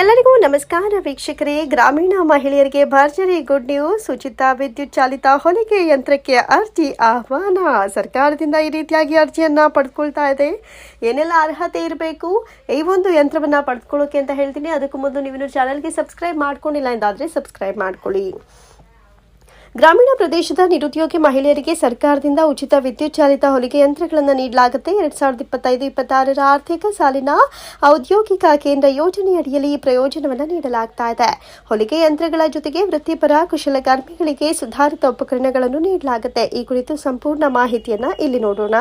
ಎಲ್ಲರಿಗೂ ನಮಸ್ಕಾರ ವೀಕ್ಷಕರೇ. ಗ್ರಾಮೀಣ ಮಹಿಳೆಯರಿಗೆ ಭರ್ಜರಿ ಗುಡ್ ನ್ಯೂಸ್, ಉಚಿತ ವಿದ್ಯುತ್ ಚಾಲಿತ ಹೊಲಿಗೆ ಯಂತ್ರಕ್ಕೆ ಅರ್ಜಿ ಆಹ್ವಾನ. ಸರ್ಕಾರದಿಂದ ಈ ರೀತಿಯಾಗಿ ಅರ್ಜಿಯನ್ನ ಪಡ್ಕೊಳ್ತಾ ಇದೆ. ಏನೆಲ್ಲ ಅರ್ಹತೆ ಇರಬೇಕು? ಈ ಒಂದು ಯಂತ್ರವನ್ನ ಪಡೆದುಕೊಳ್ಳೋಕೆ ಅಂತ ಹೇಳ್ತೀನಿ. ಅದಕ್ಕೂ ಮೊದಲು ನೀವು ಚಾನಲ್ಗೆ ಸಬ್ಸ್ಕ್ರೈಬ್ ಮಾಡ್ಕೊಂಡಿಲ್ಲ ಎಂದಾದ್ರೆ ಸಬ್ಸ್ಕ್ರೈಬ್ ಮಾಡ್ಕೊಳ್ಳಿ. ಗ್ರಾಮೀಣ ಪ್ರದೇಶದ ನಿರುದ್ಯೋಗಿ ಮಹಿಳೆಯರಿಗೆ ಸರ್ಕಾರದಿಂದ ಉಚಿತ ವಿದ್ಯುತ್ ಚಾಲಿತ ಹೊಲಿಗೆ ಯಂತ್ರಗಳನ್ನು ನೀಡಲಾಗುತ್ತೆ. ಎರಡ್ ಸಾವಿರದ ಇಪ್ಪತ್ತೈದು, ಇಪ್ಪತ್ತಾರರ ಆರ್ಥಿಕ ಸಾಲಿನ ಔದ್ಯೋಗಿಕ ಕೇಂದ್ರ ಯೋಜನೆಯಡಿಯಲ್ಲಿ ಈ ಪ್ರಯೋಜನವನ್ನು ನೀಡಲಾಗ್ತಾ ಇದೆ. ಹೊಲಿಗೆ ಯಂತ್ರಗಳ ಜೊತೆಗೆ ವೃತ್ತಿಪರ ಕುಶಲಕರ್ಮಿಗಳಿಗೆ ಸುಧಾರಿತ ಉಪಕರಣಗಳನ್ನು ನೀಡಲಾಗುತ್ತೆ. ಈ ಕುರಿತು ಸಂಪೂರ್ಣ ಮಾಹಿತಿಯನ್ನು ಇಲ್ಲಿ ನೋಡೋಣ.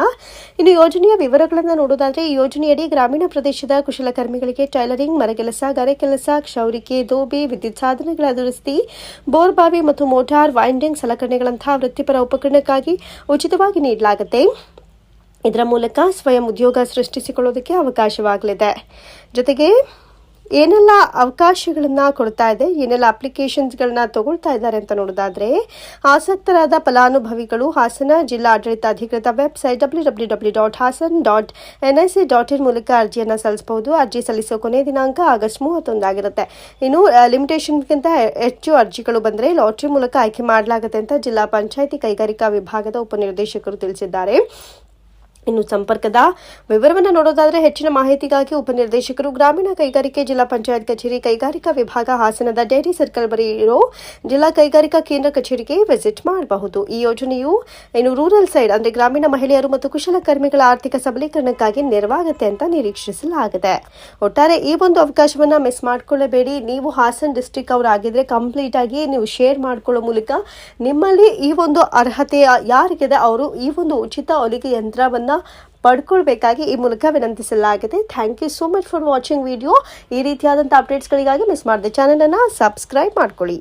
ಇನ್ನು ಯೋಜನೆಯ ವಿವರಗಳನ್ನು ನೋಡೋದಾದ್ರೆ, ಈ ಯೋಜನೆಯಡಿ ಗ್ರಾಮೀಣ ಪ್ರದೇಶದ ಕುಶಲಕರ್ಮಿಗಳಿಗೆ ಟೈಲರಿಂಗ್, ಮರಗೆಲಸ ಗಾರೆಕೆಲಸ ಕ್ಷೌರಿಕೆ, ದೋಬಿ, ವಿದ್ಯುತ್ ಸಾಧನಗಳ ದುರಸ್ತಿ, ಬೋರ್ಬಾವಿ ಮತ್ತು ಮೋಟಾರ್ ವೈಂಡಿಂಗ್ ಸಲಕರಣೆಗಳಂತಹ ವೃತ್ತಿಪರ ಉಪಕರಣಕ್ಕಾಗಿ ಉಚಿತವಾಗಿ ನೀಡಲಾಗುತ್ತೆ. ಇದರ ಮೂಲಕ ಸ್ವಯಂ ಉದ್ಯೋಗ ಸೃಷ್ಟಿಸಿಕೊಳ್ಳೋದಕ್ಕೆ ಅವಕಾಶವಾಗಲಿದೆ. ಜೊತೆಗೆ ಏನೆಲ್ಲ ಅವಕಾಶಗಳನ್ನ ಕೊಡ್ತಾ ಇದೆ, ಏನೆಲ್ಲ ಅಪ್ಲಿಕೇಶನ್ಸ್ಗಳನ್ನ ತಗೊಳ್ತಾ ಇದ್ದಾರೆ ಅಂತ ನೋಡೋದಾದ್ರೆ, ಆಸಕ್ತರಾದ ಫಲಾನುಭವಿಗಳು ಹಾಸನ ಜಿಲ್ಲಾ ಆಡಳಿತಾಧಿಕೃತ website W W W dot Hassan dot N I C dot in ಮೂಲಕ ಅರ್ಜಿಯನ್ನು ಸಲ್ಲಿಸಬಹುದು. ಅರ್ಜಿ ಸಲ್ಲಿಸೋ ಕೊನೆಯ ದಿನಾಂಕ ಆಗಸ್ಟ್ ಮೂವತ್ತೊಂದಾಗಿರುತ್ತೆ ಇನ್ನು ಲಿಮಿಟೇಷನ್ಗಿಂತ ಹೆಚ್ಚು ಅರ್ಜಿಗಳು ಬಂದರೆ ಲಾಟ್ರಿ ಮೂಲಕ ಆಯ್ಕೆ ಮಾಡಲಾಗುತ್ತೆ ಅಂತ ಜಿಲ್ಲಾ ಪಂಚಾಯಿತಿ ಕೈಗಾರಿಕಾ ವಿಭಾಗದ ಉಪನಿರ್ದೇಶಕರು ತಿಳಿಸಿದ್ದಾರೆ. ಇನ್ನು ಸಂಪರ್ಕದ ವಿವರವನ್ನು ನೋಡೋದಾದರೆ ಹೆಚ್ಚಿನ ಮಾಹಿತಿಗಾಗಿ ಉಪನಿರ್ದೇಶಕರು ಗ್ರಾಮೀಣ ಕೈಗಾರಿಕೆ ಜಿಲ್ಲಾ ಪಂಚಾಯತ್ ಕಚೇರಿ ಕೈಗಾರಿಕಾ ವಿಭಾಗ ಹಾಸನದ ಡೈರಿ ಸರ್ಕಲ್ ಬಳಿ ಇರೋ ಜಿಲ್ಲಾ ಕೈಗಾರಿಕಾ ಕೇಂದ್ರ ಕಚೇರಿಗೆ ವಿಸಿಟ್ ಮಾಡಬಹುದು. ಈ ಯೋಜನೆಯು ಇನ್ನು ರೂರಲ್ ಸೈಡ್ ಅಂದರೆ ಗ್ರಾಮೀಣ ಮಹಿಳೆಯರು ಮತ್ತು ಕುಶಲಕರ್ಮಿಗಳ ಆರ್ಥಿಕ ಸಬಲೀಕರಣಕ್ಕಾಗಿ ನೆರವಾಗುತ್ತೆ ಅಂತ ನಿರೀಕ್ಷಿಸಲಾಗಿದೆ. ಒಟ್ಟಾರೆ ಈ ಒಂದು ಅವಕಾಶವನ್ನು ಮಿಸ್ ಮಾಡಿಕೊಳ್ಳಬೇಡಿ. ನೀವು ಹಾಸನ್ ಡಿಸ್ಟಿಕ್ ಅವರಾಗಿದ್ರೆ ಕಂಪ್ಲೀಟ್ ಆಗಿ ನೀವು ಶೇರ್ ಮಾಡಿಕೊಳ್ಳೋ ಮೂಲಕ ನಿಮ್ಮಲ್ಲಿ ಈ ಒಂದು ಅರ್ಹತೆ ಯಾರಿಗಿದೆ, ಅವರು ಈ ಒಂದು ಉಚಿತ ಹೊಲಿಗೆ ಯಂತ್ರವನ್ನ ಪಡ್ಕೊಳ್ಬೇಕಾಗಿ ಈ ಮೂಲಕ ವಿನಂತಿಸಲಾಗಿದೆ. Thank you so much for watching video ಈ ರೀತಿಯಾದಂಥ ಅಪ್ಡೇಟ್ಸ್ಗಳಿಗಾಗಿ ಮಿಸ್ ಮಾಡಿದೆ ಚಾನಲನ್ನು ಸಬ್ಸ್ಕ್ರೈಬ್ ಮಾಡ್ಕೊಳ್ಳಿ.